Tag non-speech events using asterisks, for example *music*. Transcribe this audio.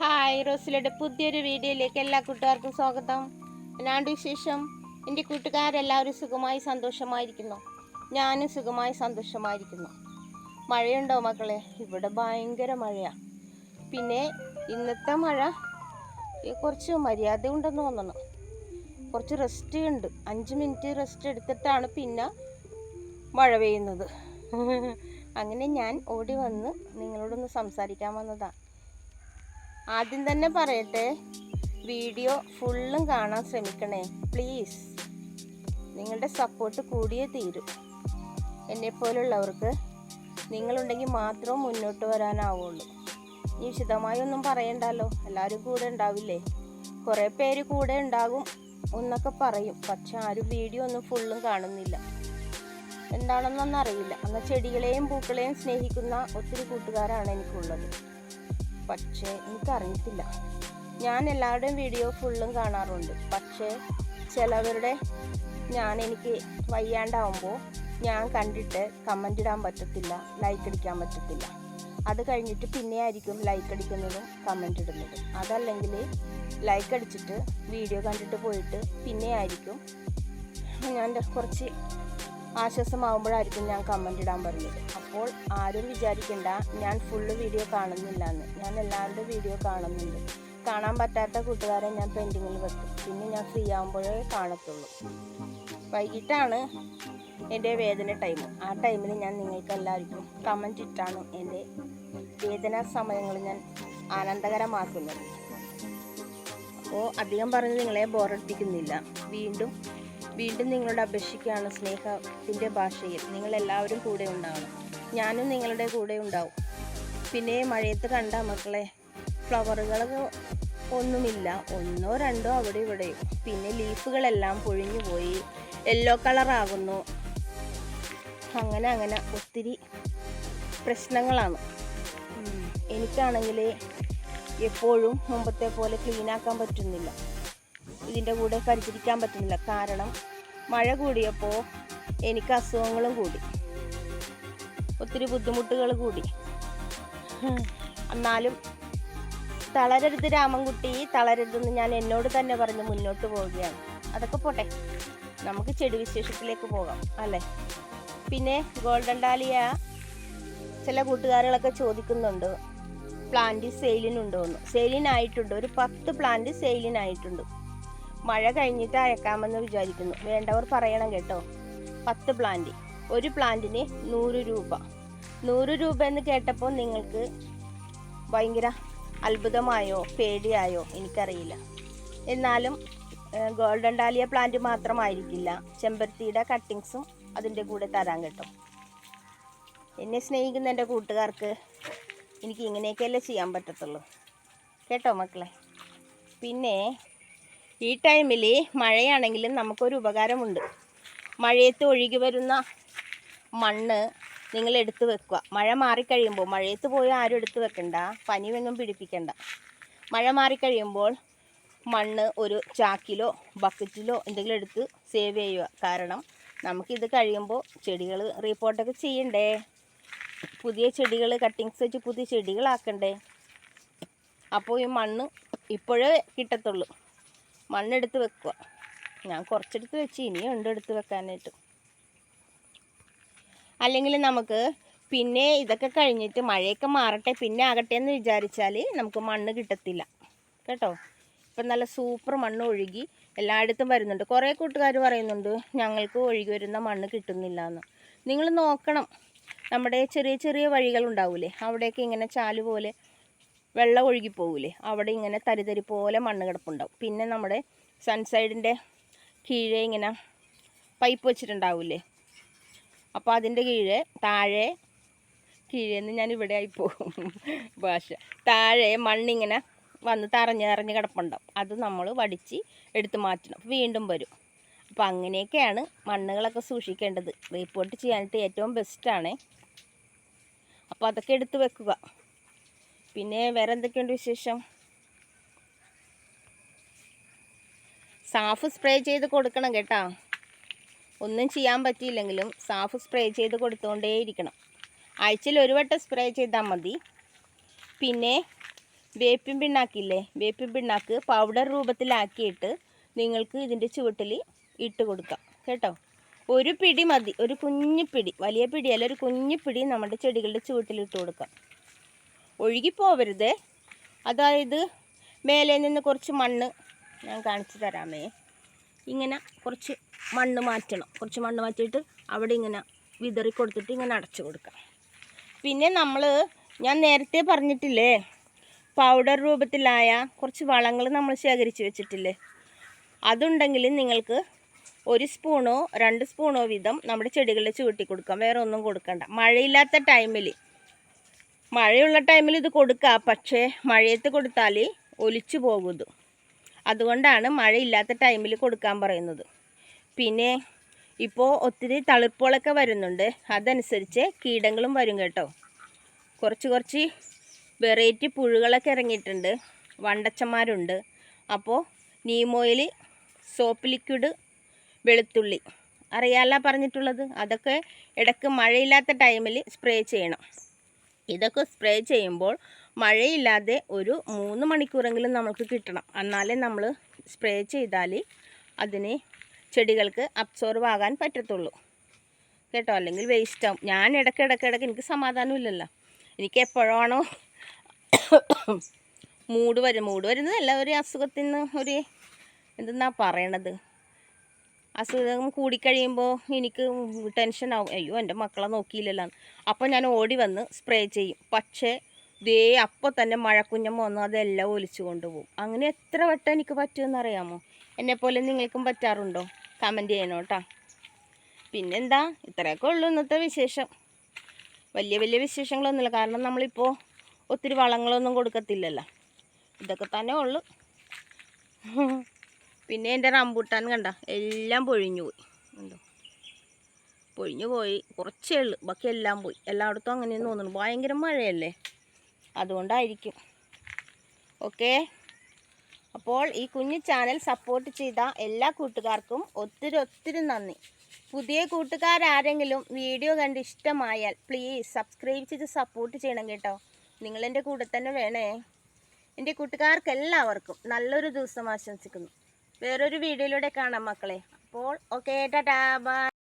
Hi റോസിലയുടെ പുതിയൊരു വീഡിയോയിലേക്ക് എല്ലാ കൂട്ടുകാർക്കും സ്വാഗതം. എന്നാണ്ട് വിശേഷം? എന്റെ കൂട്ടുകാരെല്ലാവരും സുഖമായി സന്തോഷമായിരിക്കുന്നു. ഞാനും സുഖമായി സന്തോഷമായിരിക്കുന്നു. മഴയുണ്ടോ മക്കളെ? ഇവിടെ ഭയങ്കര മഴയാണ് പിന്നെ ഇന്നത്തെ മഴ കുറച്ച് മര്യാദ ഉണ്ടെന്ന് തോന്നണം. കുറച്ച് റെസ്റ്റ് ഉണ്ട്. അഞ്ച് മിനിറ്റ് റെസ്റ്റ് എടുത്തിട്ടാണ് പിന്നെ മഴ പെയ്യുന്നത്. *laughs* അങ്ങനെ ഞാൻ ഓടി വന്ന് നിങ്ങളോടൊന്ന് സംസാരിക്കാൻ വന്നതാണ് ആദ്യം തന്നെ പറയട്ടെ വീഡിയോ ഫുള്ളും കാണാൻ ശ്രമിക്കണേ. പ്ലീസ്. നിങ്ങളുടെ സപ്പോർട്ട് കൂടിയേ തീരും. എന്നെപ്പോലുള്ളവർക്ക് നിങ്ങളുണ്ടെങ്കിൽ മാത്രം മുന്നോട്ട് വരാനാവുള്ളൂ. ഇനി വിശദമായി ഒന്നും പറയണ്ടല്ലോ. എല്ലാവരും കൂടെ ഉണ്ടാവില്ലേ? കുറേ പേര് കൂടെ ഉണ്ടാകും എന്നൊക്കെ പറയും. പക്ഷെ ആരും വീഡിയോ ഒന്നും ഫുള്ളും കാണുന്നില്ല. എന്താണെന്നൊന്നും അറിയില്ല. എന്നാൽ ചെടികളെയും പൂക്കളെയും സ്നേഹിക്കുന്ന ഒത്തിരി കൂട്ടുകാരാണ് എനിക്കുള്ളത്. പക്ഷേ എനിക്കറിയത്തില്ല. ഞാൻ എല്ലാവരുടെയും വീഡിയോ ഫുള്ളും കാണാറുണ്ട്. പക്ഷേ ചിലവരുടെ ഞാൻ എനിക്ക് വയ്യാണ്ടാവുമ്പോൾ ഞാൻ കണ്ടിട്ട് കമന്റ് ഇടാൻ പറ്റത്തില്ല ലൈക്ക് അടിക്കാൻ പറ്റത്തില്ല. അത് കഴിഞ്ഞിട്ട് പിന്നെ ആയിരിക്കും ലൈക്ക് അടിക്കുന്നതും കമന്റ് ഇടുന്നതും. അതല്ലെങ്കിൽ ലൈക്ക് അടിച്ചിട്ട് വീഡിയോ കണ്ടിട്ട് പോയിട്ട് പിന്നെ ആയിരിക്കും ഞാൻ കുറച്ച് ആശ്വാസമാകുമ്പോഴായിരിക്കും ഞാൻ കമന്റ് ഇടാൻ പറഞ്ഞത് അപ്പോൾ ആരും വിചാരിക്കണ്ട ഞാൻ ഫുള്ള് വീഡിയോ കാണുന്നില്ല എന്ന് ഞാൻ എല്ലാവരുടെ വീഡിയോ കാണുന്നുണ്ട്. കാണാൻ പറ്റാത്ത കൂട്ടുകാരെ ഞാൻ പെയിന്റിങ്ങിൽ വെക്കും. പിന്നെ ഞാൻ ഫ്രീ ആകുമ്പോഴേ കാണത്തുള്ളൂ. വൈകിട്ടാണ് എന്റെ വേദന ടൈം ആ ടൈമിൽ ഞാൻ നിങ്ങൾക്ക് എല്ലാവർക്കും കമന്റ് ഇട്ടാണ് എന്റെ വേദനാ സമയങ്ങൾ ഞാൻ ആനന്ദകരമാക്കുന്നത്. അപ്പോൾ അധികം പറഞ്ഞ് നിങ്ങളെ ബോറടിപ്പിക്കുന്നില്ല വീണ്ടും വീണ്ടും നിങ്ങളോട് അപേക്ഷിക്കുകയാണ് സ്നേഹത്തിന്റെ ഭാഷയിൽ. നിങ്ങളെല്ലാവരും കൂടെ ഉണ്ടാവണം. ഞാനും നിങ്ങളുടെ കൂടെ ഉണ്ടാവും. പിന്നെ മഴയത്ത് കണ്ട മക്കളെ ഫ്ലവറുകൾ ഒന്നുമില്ല. ഒന്നോ രണ്ടോ അവിടെ ഇവിടെ. പിന്നെ ലീഫുകളെല്ലാം പൊഴിഞ്ഞു പോയി. യെല്ലോ കളറാകുന്നു. അങ്ങനെ അങ്ങനെ ഒത്തിരി പ്രശ്നങ്ങളാണ്. എനിക്കാണെങ്കിൽ എപ്പോഴും മുമ്പത്തെ പോലെ ക്ലീനാക്കാൻ പറ്റുന്നില്ല. ഇതിന്റെ കൂടെ പരിചരിക്കാൻ പറ്റുന്നില്ല. കാരണം മഴ കൂടിയപ്പോൾ എനിക്ക് അസുഖങ്ങളും കൂടി. ഒത്തിരി ബുദ്ധിമുട്ടുകൾ കൂടി. എന്നാലും തളരരുത് രാമൻകുട്ടി. തളരരുതെന്ന് ഞാൻ എന്നോട് തന്നെ പറഞ്ഞ് മുന്നോട്ട് പോവുകയാണ്. അതൊക്കെ പോട്ടെ. നമുക്ക് ചെടി വിശേഷത്തിലേക്ക് പോകാം അല്ലേ? പിന്നെ ഗോൾഡൻ ഡാലിയ ചില കൂട്ടുകാരുകളൊക്കെ ചോദിക്കുന്നുണ്ട്. പ്ലാന്റ് സെയിലിനുണ്ടോ എന്ന് സെയിലിനായിട്ടുണ്ട്. ഒരു പത്ത് പ്ലാന്റ് സെയിലിനായിട്ടുണ്ട്. മഴ കഴിഞ്ഞിട്ട് അയക്കാമെന്ന് വിചാരിക്കുന്നു. വേണ്ടവർ പറയണം കേട്ടോ. പത്ത് പ്ലാന്റ് ഒരു പ്ലാന്റിന് നൂറ് രൂപ. നൂറ് രൂപ എന്ന് കേട്ടപ്പോൾ നിങ്ങൾക്ക് ഭയങ്കര അത്ഭുതമായോ പേടിയായോ എനിക്കറിയില്ല. എന്നാലും ഗോൾഡൻ ഡാലിയ പ്ലാന്റ് മാത്രമായിരിക്കില്ല. ചെമ്പരത്തിയുടെ കട്ടിങ്സും അതിന്റെ കൂടെ തരാൻ കേട്ടോ. എന്നെ സ്നേഹിക്കുന്ന എന്റെ കൂട്ടുകാർക്ക് എനിക്ക് ഇങ്ങനെയൊക്കെയല്ലേ ചെയ്യാൻ പറ്റത്തുള്ളൂ. കേട്ടോ മക്കളെ? പിന്നെ ഈ ടൈമിൽ മഴയാണെങ്കിലും നമുക്കൊരു ഉപകാരമുണ്ട്. മഴയത്ത് ഒഴുകി വരുന്ന മണ്ണ് നിങ്ങൾ എടുത്ത് വെക്കുക. മഴ മാറിക്കഴിയുമ്പോൾ മഴയത്ത് പോയി ആരും എടുത്ത് വെക്കണ്ട. പനിയൊന്നും പിടിപ്പിക്കണ്ട. മഴ മാറിക്കഴിയുമ്പോൾ മണ്ണ് ഒരു ചാക്കിലോ ബക്കറ്റിലോ എന്തെങ്കിലും എടുത്ത് സേവ് ചെയ്യുക. കാരണം നമുക്കിത് കഴിയുമ്പോൾ ചെടികൾ റീപ്പോർട്ടൊക്കെ ചെയ്യണ്ടേ? പുതിയ ചെടികൾ കട്ടിങ്സ് വെച്ച് പുതിയ ചെടികളാക്കണ്ടേ? അപ്പോൾ ഈ മണ്ണ് ഇപ്പോഴേ കിട്ടത്തുള്ളൂ. മണ്ണെടുത്ത് വെക്കുക. ഞാൻ കുറച്ചെടുത്ത് വെച്ച് ഇനിയും ഉണ്ട് എടുത്ത് വെക്കാനായിട്ട്. അല്ലെങ്കിൽ നമുക്ക് പിന്നെ ഇതൊക്കെ കഴിഞ്ഞിട്ട് മഴയൊക്കെ മാറട്ടെ പിന്നെ ആകട്ടെ എന്ന് വിചാരിച്ചാൽ നമുക്ക് മണ്ണ് കിട്ടത്തില്ല. കേട്ടോ? ഇപ്പം നല്ല സൂപ്പർ മണ്ണ് ഒഴുകി എല്ലായിടത്തും വരുന്നുണ്ട്. കുറേ കൂട്ടുകാർ പറയുന്നുണ്ട് ഞങ്ങൾക്ക് ഒഴുകി വരുന്ന മണ്ണ് കിട്ടുന്നില്ല എന്ന് നിങ്ങൾ നോക്കണം. നമ്മുടെ ചെറിയ ചെറിയ വഴികളുണ്ടാവൂലേ? അവിടെയൊക്കെ ഇങ്ങനെ ചാൽ പോലെ വെള്ളം ഒഴുകി പോകൂലേ. അവിടെ ഇങ്ങനെ തരിതരി പോലെ മണ്ണ് കിടപ്പുണ്ടാവും. പിന്നെ നമ്മുടെ സൺസൈഡിന്റെ കീഴേ ഇങ്ങനെ പൈപ്പ് വെച്ചിട്ടുണ്ടാവില്ലേ അപ്പോൾ അതിന്റെ കീഴെ താഴെ കീഴേന്ന് ഞാൻ ഇവിടെ ആയി പോകും *laughs* ഭാഷ. താഴെ മണ്ണിങ്ങനെ വന്ന് തറഞ്ഞ് തറഞ്ഞ് കിടപ്പുണ്ടാവും. അത് നമ്മൾ വടിച്ച് എടുത്ത് മാറ്റണം. വീണ്ടും വരും. അപ്പോൾ അങ്ങനെയൊക്കെയാണ് മണ്ണുകളൊക്കെ സൂക്ഷിക്കേണ്ടത്. റിപ്പോർട്ട് ചെയ്യാനായിട്ട് ഏറ്റവും ബെസ്റ്റാണ് അപ്പോൾ അതൊക്കെ എടുത്ത് വെക്കുക. പിന്നെ വേറെ എന്തൊക്കെയുണ്ട് വിശേഷം? സാഫ് സ്പ്രേ ചെയ്ത് കൊടുക്കണം കേട്ടോ. ഒന്നും ചെയ്യാൻ പറ്റിയില്ലെങ്കിലും സാഫ് സ്പ്രേ ചെയ്ത് കൊടുത്തുകൊണ്ടേയിരിക്കണം ആഴ്ചയിൽ ഒരു വട്ടം സ്പ്രേ ചെയ്താൽ മതി. പിന്നെ വേപ്പിൻ പിണ്ണാക്കില്ലേ? വേപ്പിൻ പിണ്ണാക്ക് പൗഡർ രൂപത്തിലാക്കിയിട്ട് നിങ്ങൾക്ക് ഇതിന്റെ ചുവട്ടിൽ ഇട്ട് കൊടുക്കാം കേട്ടോ. ഒരു പിടി മതി. ഒരു കുഞ്ഞു പിടി. വലിയ പിടിയല്ല ഒരു കുഞ്ഞു പിടി നമ്മുടെ ചെടികളുടെ ചുവട്ടിൽ ഇട്ട് കൊടുക്കാം. ഒഴുകി പോവരുതേ അതായത് മേലെ നിന്ന് കുറച്ച് മണ്ണ് ഞാൻ കാണിച്ചു തരാമേ. ഇങ്ങനെ കുറച്ച് മണ്ണ് മാറ്റണം. കുറച്ച് മണ്ണ് മാറ്റിയിട്ട് അവിടെ ഇങ്ങനെ വിതറി കൊടുത്തിട്ട് ഇങ്ങനെ അടച്ചു കൊടുക്കാം. പിന്നെ നമ്മൾ ഞാൻ നേരത്തെ പറഞ്ഞിട്ടില്ലേ പൗഡർ രൂപത്തിലായ കുറച്ച് വളങ്ങൾ നമ്മൾ ശേഖരിച്ച് വെച്ചിട്ടില്ലേ? അതുണ്ടെങ്കിൽ നിങ്ങൾക്ക് ഒരു സ്പൂണോ രണ്ട് സ്പൂണോ വീതം നമ്മുടെ ചെടികളിൽ ചുവട്ടി കൊടുക്കാം വേറെ ഒന്നും കൊടുക്കണ്ട. മഴയില്ലാത്ത ടൈമിൽ മഴയുള്ള ടൈമിൽ ഇത് കൊടുക്കാം പക്ഷേ മഴയത്ത് കൊടുത്താൽ ഒലിച്ചു പോകും അതുകൊണ്ടാണ് മഴയില്ലാത്ത ടൈമിൽ കൊടുക്കാൻ പറയുന്നത്. പിന്നെ ഇപ്പോൾ ഒത്തിരി തളിർപ്പുകളൊക്കെ വരുന്നുണ്ട്. അതനുസരിച്ച് കീടങ്ങളും വരും കേട്ടോ. കുറച്ച് കുറച്ച് വെറൈറ്റി പുഴുകളൊക്കെ ഇറങ്ങിയിട്ടുണ്ട്. വണ്ടച്ചന്മാരുണ്ട്. അപ്പോൾ നീമോയിൽ സോപ്പ് ലിക്വിഡ് വെളുത്തുള്ളി. അറിയാല്ല പറഞ്ഞിട്ടുള്ളത്. അതൊക്കെ ഇടയ്ക്ക് മഴയില്ലാത്ത ടൈമിൽ സ്പ്രേ ചെയ്യണം. ഇതൊക്കെ സ്പ്രേ ചെയ്യുമ്പോൾ മഴയില്ലാതെ ഒരു മൂന്ന് മണിക്കൂറെങ്കിലും നമുക്ക് കിട്ടണം. എന്നാലേ നമ്മൾ സ്പ്രേ ചെയ്താൽ അതിന് ചെടികൾക്ക് അബ്സോർവ് ആകാൻ പറ്റത്തുള്ളൂ. കേട്ടോ? അല്ലെങ്കിൽ വേസ്റ്റ് ആവും. ഞാൻ ഇടയ്ക്ക് ഇടയ്ക്ക് ഇടയ്ക്ക് എനിക്ക് സമാധാനമില്ലല്ലോ എനിക്ക് എപ്പോഴാണോ *coughs* മൂട് വരും. മൂട് വരുന്നതല്ല ഒരു അസുഖത്തിന് ഒരു എന്തെന്നാ പറയണത്? അസുഖം കൂടിക്കഴിയുമ്പോൾ എനിക്ക് ടെൻഷൻ ആവും അയ്യോ എന്റെ മക്കളെ നോക്കിയില്ലല്ലോ. അപ്പോൾ ഞാൻ ഓടി വന്ന് സ്പ്രേ ചെയ്യും. പക്ഷേ ദേ അപ്പോൾ തന്നെ മഴക്കുഞ്ഞം വന്ന് അതെല്ലാം ഒലിച്ചു കൊണ്ടുപോകും. അങ്ങനെ എത്ര വട്ടം എനിക്ക് പറ്റുമെന്ന് അറിയാമോ? എന്നെപ്പോലെ നിങ്ങൾക്കും പറ്റാറുണ്ടോ? കമന്റ് ചെയ്യണം കേട്ടോ പിന്നെന്താ? ഇത്രയൊക്കെ ഉള്ളൂ ഇന്നത്തെ വിശേഷം. വലിയ വലിയ വിശേഷങ്ങളൊന്നുമില്ല. കാരണം നമ്മളിപ്പോൾ ഒത്തിരി വളങ്ങളൊന്നും കൊടുക്കത്തില്ലല്ലോ. ഇതൊക്കെ തന്നെ ഉള്ളു. പിന്നെ എന്റെ റംബൂട്ടാൻ കണ്ട? എല്ലാം പൊഴിഞ്ഞു പോയി. കണ്ടോ? പൊഴിഞ്ഞു പോയി. കുറച്ചേ ഉള്ളു. ബാക്കി എല്ലാം പോയി. എല്ലായിടത്തും അങ്ങനെയെന്ന് തോന്നുന്നു. ഭയങ്കര മഴയല്ലേ? അതുകൊണ്ടായിരിക്കും. ഓക്കെ? അപ്പോൾ ഈ കുഞ്ഞു ചാനൽ സപ്പോർട്ട് ചെയ്ത എല്ലാ കൂട്ടുകാർക്കും ഒത്തിരി ഒത്തിരി നന്ദി. പുതിയ കൂട്ടുകാരാരെങ്കിലും വീഡിയോ കണ്ട് ഇഷ്ടമായാൽ പ്ലീസ് സബ്സ്ക്രൈബ് ചെയ്ത് സപ്പോർട്ട് ചെയ്യണം കേട്ടോ. നിങ്ങളെന്റെ കൂടെ തന്നെ വേണേ. എന്റെ കൂട്ടുകാർക്ക് എല്ലാവർക്കും നല്ലൊരു ദിവസം ആശംസിക്കുന്നു. വേറൊരു വീഡിയോയിലൂടെ കാണാം മക്കളെ. അപ്പോൾ ഓക്കെ ടാറ്റാ ബൈ